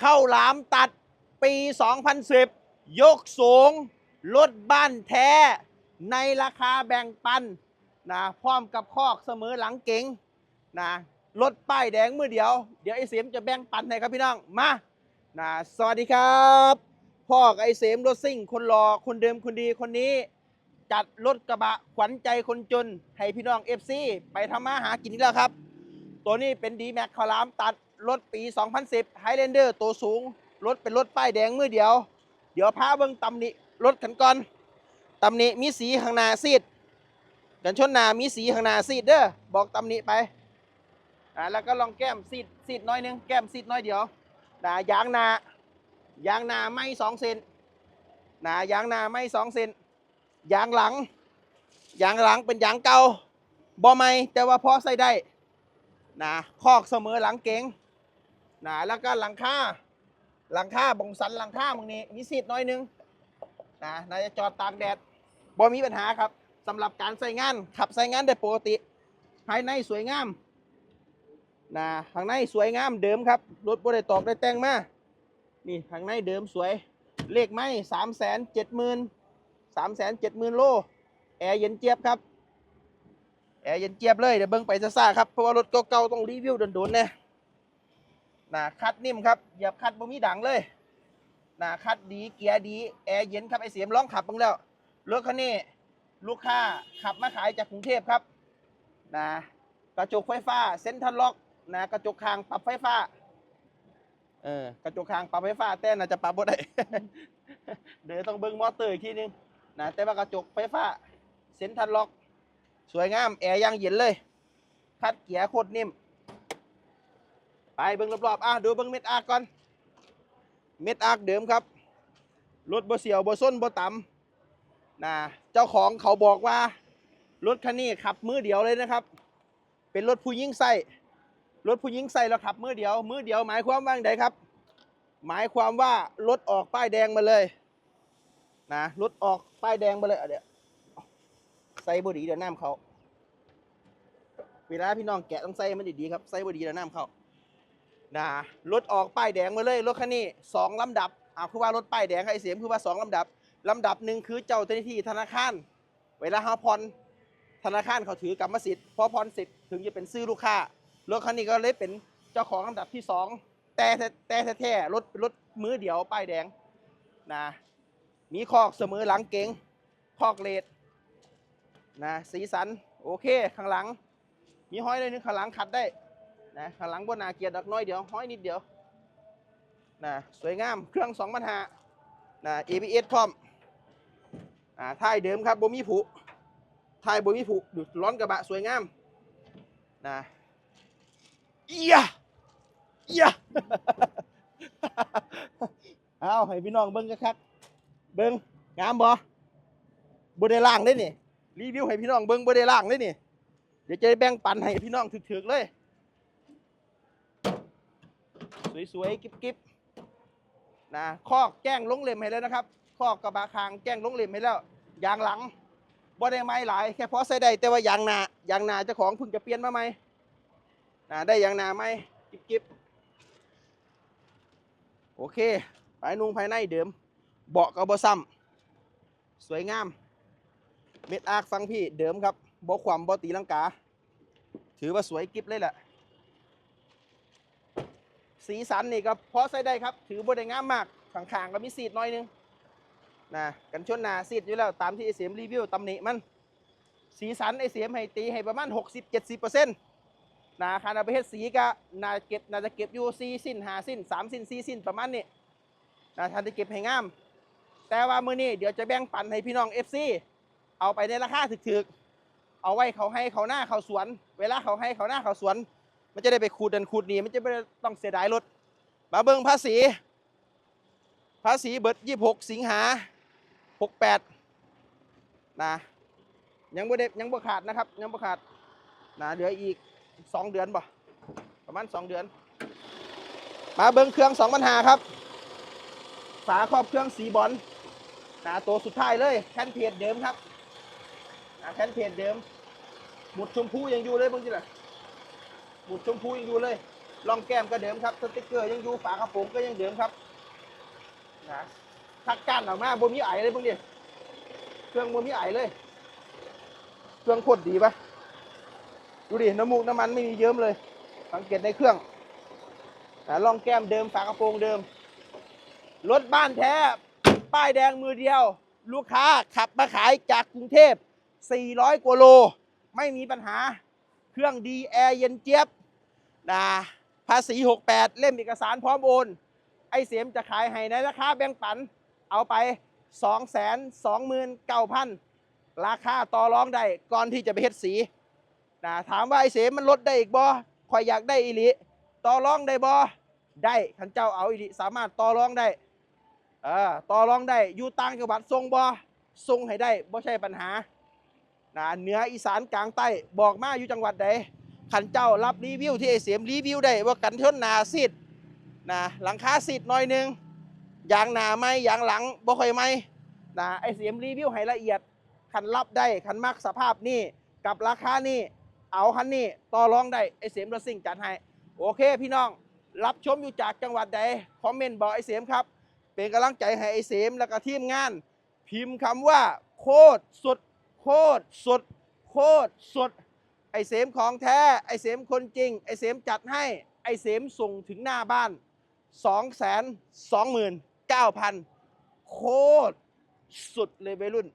เข้าหลามตัดปี 2010 ยกสูง รถบ้านแท้ ในราคาแบ่งปันนะพร้อมกับคอกเสมอหลังเก๋งนะรถป้ายแดงมือเดียว เดี๋ยวไอ้เสียมจะแบ่งปันให้ครับพี่น้อง มานะสวัสดีครับพ่อไอ้เสียมรถซิ่ง คนรอคนเดิมคนดีคนนี้ จัดรถกระบะขวัญใจคนจน ให้พี่น้องเอฟซีไปทำมาหากินอีกแล้วครับ ตัวนี้เป็นดีแม็กคารามตัด รถปี 2010 Highlander ตัวสูง รถเป็นรถป้ายแดงมือเดียว เดี๋ยวพาเบิ้งตำหนิรถกันก่อนตำหนิมีสีข้างหน้าซีด กันชนหน้ามีสีข้างหน้าซีดเด้อบอกตำหนิไปอ่าแล้วก็ลองแก้มซีดซีดน้อยนึงแก้มซีดน้อยเดียวหนะยางหน้ายางหน้าไม่สองเซนหนะยางหน้าไม่สองเซนยางหลังยางหลังเป็นยางเก่าบ่ไม่แต่ว่าพอใส่ได้นะคอกเสมอหลังเก๋ง นะแล้วก็หลังคาหลังคาบงสันหลังคาบางนี้มีซีดน้อยหนึงนะนาจะจอดตากแดดบ่มีปัญหาครับสำหรับการใส่งานขับใส่งานได้ปกติ ภายในสวยงามนะข้างในสวยงามเดิมครับรถบ่ได้ตอกได้แต่งมานี่ข้างในเดิมสวยเลขไม้สามแสนเจ็ดหมื่นสามแสนเจ็ดหมื่นโลแอร์เย็นเจี๊ยบครับแอร์เย็นเจี๊ยบเลยเดี๋ยวเบิ้งไปซ่าๆครับเพราะว่ารถเก่าๆต้องรีวิวโดนๆเนี่ย นะคัดนิ่มครับเหยียบคัดบ่มีดังเลยนะคัดดีเกียร์ดีแอร์เย็นครับไอเสียมร้องขับบ้างแล้วรถคันนี้ลูกค้าขับมาขายจากกรุงเทพครับนะกระจกไฟฟ้าเซ็นทรัลล็อกนะกระจกคางปรับไฟฟ้าเออกระจกคางปรับไฟฟ้าแต่น่าจะปรับบ่ได้เดี๋ยวต้องเบิ้งมอเตอร์อีกทีนึงนะแต่ว่ากระจกไฟฟ้าเซ็นทรัลล็อก สวยงามแอร์ยังเย็นเลยคัดเกียร์โคตรนิ่ม ไปเบิ้งรอบๆอะดูเบิ้งเม็ดอาร์กก่อน เม็ดอาร์กเดิมครับ รถบ่เสียวบ่ส้นบ่ต่ำนะเจ้าของเขาบอกว่า รถคันนี้ขับมือเดียวเลยนะครับ เป็นรถผู้หญิงใส่รถผู้หญิงใส่แล้วขับมือเดียว มือเดียวหมายความว่าไงครับ หมายความว่ารถออกป้ายแดงมาเลยนะรถออกป้ายแดงมาเลยอะเดี๋ยวใส่บดีเดี๋ยวน้ำเขาเวลาพี่น้องแกะต้องใส่มันดีๆครับใส่บดีเดี๋ยวน้ำเขา นะรถออกป้ายแดงมาเลยรถคันนี้สองลำดับอ่าคือว่ารถป้ายแดงไอเสียมคือว่าสองลำดับลำดับหนึ่งคือเจ้าหน้าที่ธนาคาร เวลาเขาผ่อนธนาคารเขาถือกรรมสิทธิ์พอผ่อนสิทธิ์ถึงจะเป็นซื้อลูกค้ารถคันนี้ก็เลยเป็นเจ้าของลำดับที่สองแต่แต่แท้ๆรถรถมือเดียวป้ายแดงนะมีคอกเสมอหลังเก๋งคอกเลดนะสีสันโอเคข้างหลัง มีห้อยเลยนึงข้างหลังขัดได้ นะข้างหลังบนนาเกียร์ดักน้อยเดียวห้อยนิดเดียวนะสวยงามเครื่องสองปัญหานะ ABS พร้อมอ่าท้ายเดิมครับบ่มีผุท้ายบ่มีผุดูร้อนกระบะสวยงามนะเอียเอียเอาให้พี่น้องเบิ้งกันครับเบิ้งงามบ่บ่ได้ล่างได้นี่รีวิวให้พี่น้องเบิ้งบ่ได้ล่างเลยนี่เดี๋ยวจะแบ่งปันให้พี่น้องถึกๆเลย สวยๆกิ๊บๆนะคอกแจ้งลงเล่มให้แล้วนะครับคอกกระบะคางแจ้งลงเล่มให้แล้วยางหลังบ่ได้ไม้หลายแค่พอใส่ได้แต่ว่ายางหนายางหนาเจ้าของเพิ่งจะเปลี่ยนมาใหม่นะได้ยางหนาไหมกิ๊บๆโอเคภายนุงภายในเดิม เบาะก็บ่ซ้ำสวยงาม เม็ดอาร์คฟังพี่เดิมครับบ่ความบ่ตีลังกา ถือว่าสวยกิฟเลยแหละ สีสันนี่ก็พอใส่ได้ครับ ถือบ่ได้งามมากข้างๆก็มีสีดหน้อยนึงนะกันชนหนาสีดอยู่แล้วตามที่ไอเสียมรีวิวตำหนิมัน สีสันไอเสียมให้ตีให้ประมาณ 60-70%นะคานาประเทศสีก็น่าเก็บน่าจะเก็บอยู่4สิ้น5สิ้น3สิ้น4สิ้นประมาณนี้นะท่านจะเก็บให้งาม แต่ว่ามื้อนี้เดี๋ยวจะแบ่งปันให้พี่น้อง FC เอาไปในราคาถึกๆ เอาไว้เขาให้เขาหน้าเขาสวน เวลาเขาให้เขาหน้าเขาสวน มันจะได้ไปขูดดันขูดนี่มันจะไม่ต้องเสียดายรถ มาเบิ่งภาษี ภาษีเบิด26สิงหา68นะยังบ่ได้ยังบ่ขาดนะครับยังบ่ขาดนะเหลืออีก2เดือนบ่ประมาณ2เดือน มาเบิ่งเครื่อง2ปัญหาครับ ฝาครอบเครื่องสีบอลนะตัวสุดท้ายเลยแคนเพจเดิมครับนะแคนเพจเดิมหมุดชมพูยังอยู่เลยบางทีล่ะ หมุดชมพูยังอยู่เลยลองแก้มก็เดิมครับสติกเกอร์ยังอยู่ฝากระโปรงก็ยังเดิมครับนะทักการออกมาบ่มีไอเลยพวกนี้เครื่องบ่มีไอเลย เครื่องโคตรดีปะดูดิน้ำมูกน้ำมันไม่มีเยิ้มเลย สังเกตในเครื่องนะลองแก้มเดิมฝากระโปรงเดิมรถบ้านแท้ ป้ายแดงมือเดียว ลูกค้าขับมาขายจากกรุงเทพ 400กว่าโล ไม่มีปัญหา เครื่องดีแอร์เย็นเจี๊ยบนะภาษี 68 เล่มเอกสารพร้อมโอน ไอเสียมจะขายให้ในราคาแบ่งปันเอาไป 229,000 ราคาต่อรองได้ก่อนที่จะไปเฮ็ดสีนะถามว่าไอเสียมมันลดได้อีกบ่คอยอยากได้อีหลิต่อรองได้บ่ได้ขันเจ้าเอาอีหลิสามารถต่อรองได้เออต่อรองได้อยู่ต่างจังหวัดส่งบ่ส่งให้ได้บ่ใช่ปัญหา นะเหนืออีสานกลางใต้บอกมาอยู่จังหวัดใดขันเจ้ารับรีวิวที่ไอเสียมรีวิวได้ว่ากันชนหนาซีดนะหลังคาซีดหน่อยหนึงยางหนาไหมยางหลังบ่ค่อยไหมนะไอเสียมรีวิวให้ละเอียดขันรับได้ขันมักสภาพนี่กับราคานี่เอาคันนี้ต่อรองได้ไอเสียมรถซิ่งจัดให้โอเคพี่น้องรับชมอยู่จากจังหวัดใดคอมเมนต์บอกไอเสียมครับ เป็นกำลังใจให้ไอเสียมแล้วก็ทีมงาน พิมพ์คำว่าโคตรสุด โคตรสด โคตรสด ไอเสมของแท้ ไอเสมคนจริง ไอเสมจัดให้ ไอเสมส่งถึงหน้าบ้าน 2 2 9 0 0 0 โคตรสุดเลยวัยรุ่น